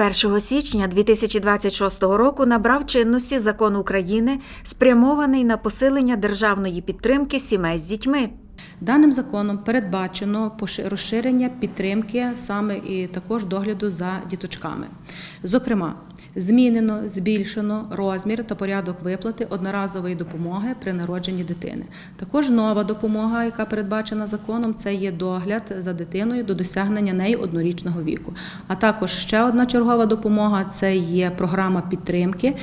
1 січня 2026 року набрав чинності закон України, спрямований на посилення державної підтримки сімей з дітьми. Даним законом передбачено розширення підтримки саме і також догляду за діточками. Зокрема, змінено, збільшено розмір та порядок виплати одноразової допомоги при народженні дитини. Також нова допомога, яка передбачена законом, це є догляд за дитиною до досягнення неї однорічного віку. А також ще одна чергова допомога це є програма підтримки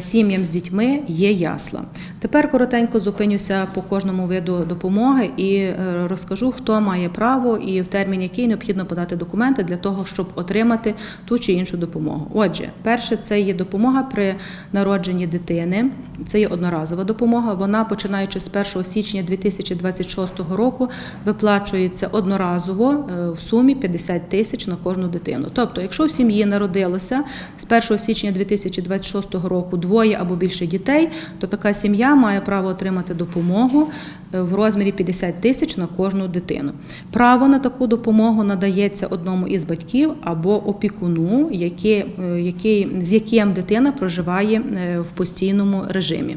сім'ям з дітьми є ясла. Тепер коротенько зупинюся по кожному виду допомоги і е, розкажу, хто має право і в термін який необхідно подати документи для того, щоб отримати ту чи іншу допомогу. Отже, перше це є допомога при народженні дитини. Це є одноразова допомога. Вона, починаючи з 1 січня 2026 року, виплачується одноразово е, в сумі 50 тисяч на кожну дитину. Тобто, якщо в сім'ї народилося з 1 січня 2026 року двоє або більше дітей, то така сім'я має право отримати допомогу е, в розмірі 50 тисяч на кожну дитину. Право на таку допомогу надається одному із батьків або опікуну, який, е, який, з яким дитина проживає е, в постійному режимі.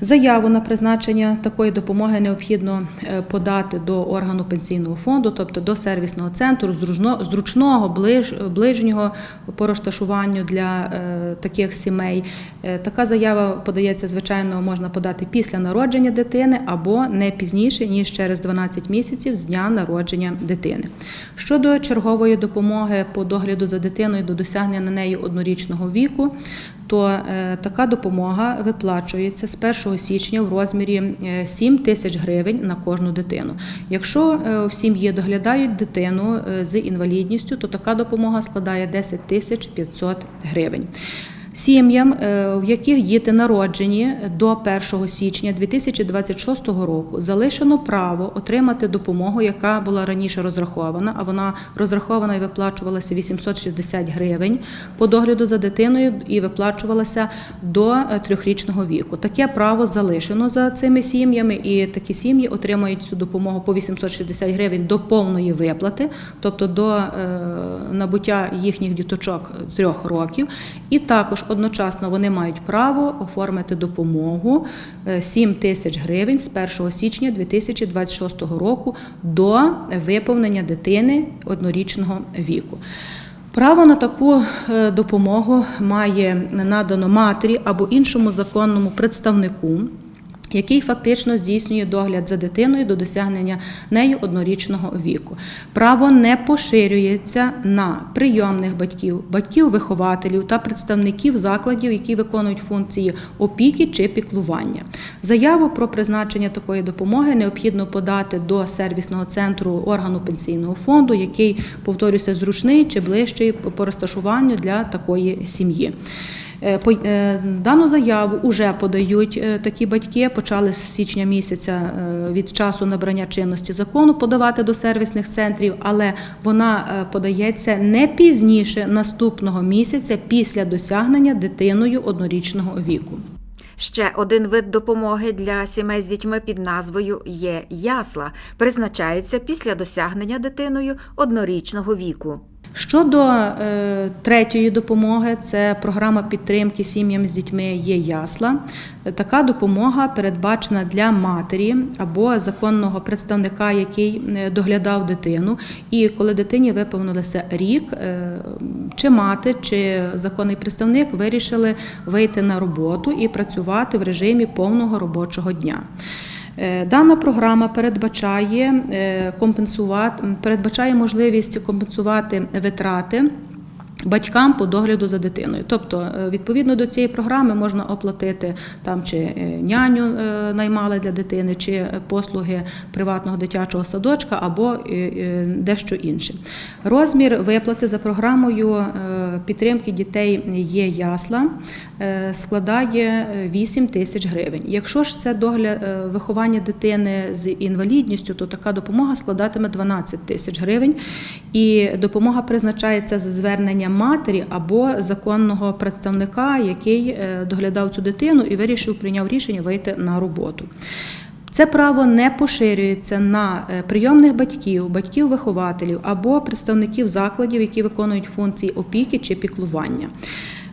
Заяву на призначення такої допомоги необхідно подати до органу пенсійного фонду, тобто до сервісного центру, зручного, ближнього по розташуванню для таких сімей. Е, Така заява подається, звичайно, можна подати після народження дитини або не пізніше, ніж через 12 місяців з дня народження дитини. Щодо чергової допомоги по догляду за дитиною до досягнення на неї однорічного віку, то е, така допомога виплачується з 1 січня в розмірі е, 7 тисяч гривень на кожну дитину. Якщо е, в сім'ї доглядають дитину е, з інвалідністю, то така допомога складає 10 тисяч 500 гривень. Сім'ям, е, в яких діти народжені до 1 січня 2026 року, залишено право отримати допомогу, яка була раніше розрахована, а вона розрахована і виплачувалася 860 гривень по догляду за дитиною і виплачувалася до е, трьохрічного віку. Таке право залишено за цими сім'ями, і такі сім'ї отримають цю допомогу по 860 гривень до повної виплати, тобто до е, набуття їхніх діточок трьох років. І також одночасно вони мають право оформити допомогу е, 7 тисяч гривень з 1 січня 2026 року до виповнення дитини однорічного віку. Право на таку е, допомогу має надано матері або іншому законному представнику який фактично здійснює догляд за дитиною до досягнення нею однорічного віку. Право не поширюється на прийомних батьків, батьків-вихователів та представників закладів, які виконують функції опіки чи піклування. Заяву про призначення такої допомоги необхідно подати до сервісного центру органу пенсійного фонду, який, повторюся, зручний чи ближчий по розташуванню для такої сім'ї. Е, е, Дану заяву вже подають е, такі батьки. Почали з січня місяця від часу набрання чинності закону подавати до сервісних центрів, але вона подається не пізніше наступного місяця після досягнення дитиною однорічного віку. Ще один вид допомоги для сімей з дітьми під назвою є ясла, призначається після досягнення дитиною однорічного віку. Щодо е, третьої допомоги, це програма підтримки сім'ям з дітьми є ясла. Е, Така допомога передбачена для матері або законного представника, який е, доглядав дитину. І коли дитині виповнилося рік, е, чи мати, чи законний представник вирішили вийти на роботу і працювати в режимі повного робочого дня. Е, Дана програма передбачає е, компенсувати, передбачає можливість компенсувати витрати. Батькам по догляду за дитиною, тобто е, відповідно до цієї програми можна оплатити там чи е, няню е, наймали для дитини, чи послуги приватного дитячого садочка або дещо інше. Розмір виплати за програмою підтримки дітей є ясла складає е, 8 тисяч гривень. Якщо ж це догляд виховання дитини з інвалідністю, то така допомога складатиме 12 тисяч гривень. І допомога призначається за зверненням матері або законного представника, який е, доглядав цю дитину і вирішив прийняв рішення вийти на роботу. Це право не поширюється на е, прийомних батьків, батьків-вихователів або представників закладів, які виконують функції опіки чи піклування.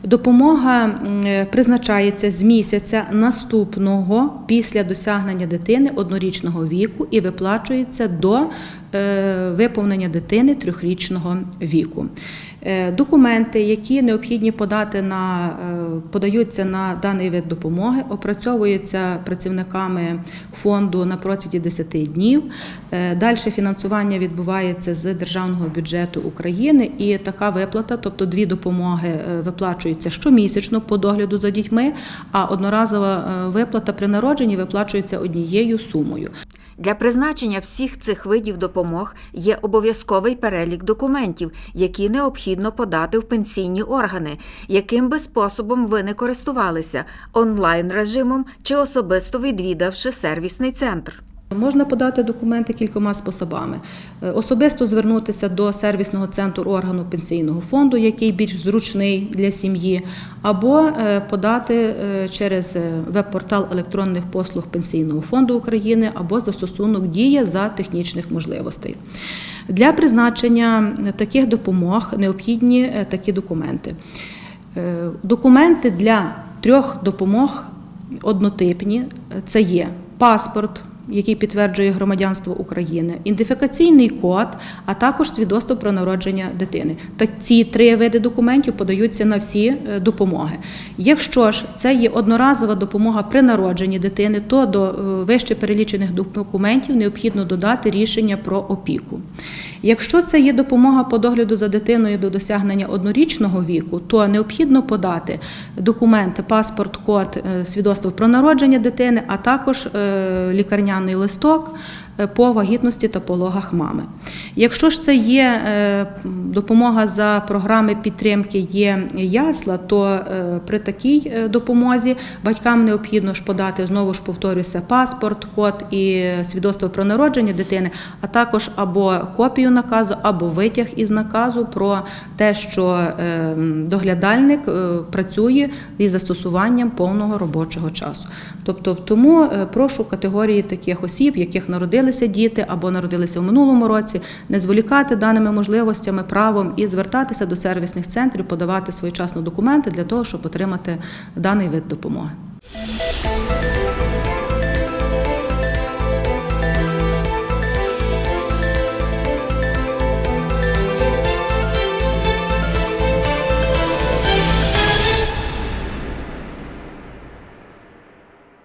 Допомога е, призначається з місяця наступного після досягнення дитини однорічного віку і виплачується до виповнення дитини трьохрічного віку. Е, Документи, які необхідні подати на е, подаються на даний вид допомоги, опрацьовуються працівниками фонду на протязі 10 днів. Е, Далі фінансування відбувається з державного бюджету України, і така виплата, тобто дві допомоги, виплачуються щомісячно по догляду за дітьми, а одноразова виплата при народженні виплачується однією сумою. Для призначення всіх цих видів допомог є обов'язковий перелік документів, які необхідно подати в пенсійні органи, яким би способом ви не користувалися онлайн режимом чи особисто відвідавши сервісний центр. Можна подати документи кількома способами: Е, особисто звернутися до сервісного центру органу пенсійного фонду, який більш зручний для сім'ї, або е, подати е, через веб-портал електронних послуг Пенсійного фонду України або застосунок Дія за технічних можливостей. Для призначення таких допомог необхідні такі документи. Документи для трьох допомог однотипні це є паспорт. Який підтверджує громадянство України, ідентифікаційний код, а також свідоцтво про народження дитини. Так ці три види документів подаються на всі е, допомоги. Якщо ж це є одноразова допомога при народженні дитини, то до е, вище перелічених документів необхідно додати рішення про опіку. Якщо це є допомога по догляду за дитиною до досягнення однорічного віку, то необхідно подати документи, паспорт, код, е, свідоцтво про народження дитини, а також е, лікарняний листок по вагітності та пологах мами. Якщо ж це є е, допомога за програми підтримки є ясла, то е, при такій е, допомозі батькам необхідно ж подати знову ж повторюся паспорт, код і свідоцтво про народження дитини, а також або копію наказу, або витяг із наказу про те, що е, доглядальник е, працює із застосуванням повного робочого часу. Тобто, тому е, прошу категорії таких осіб, яких народилися діти або народилися в минулому році, не зволікати даними можливостями, правом і звертатися до сервісних центрів, подавати своєчасно документи для того, щоб отримати даний вид допомоги.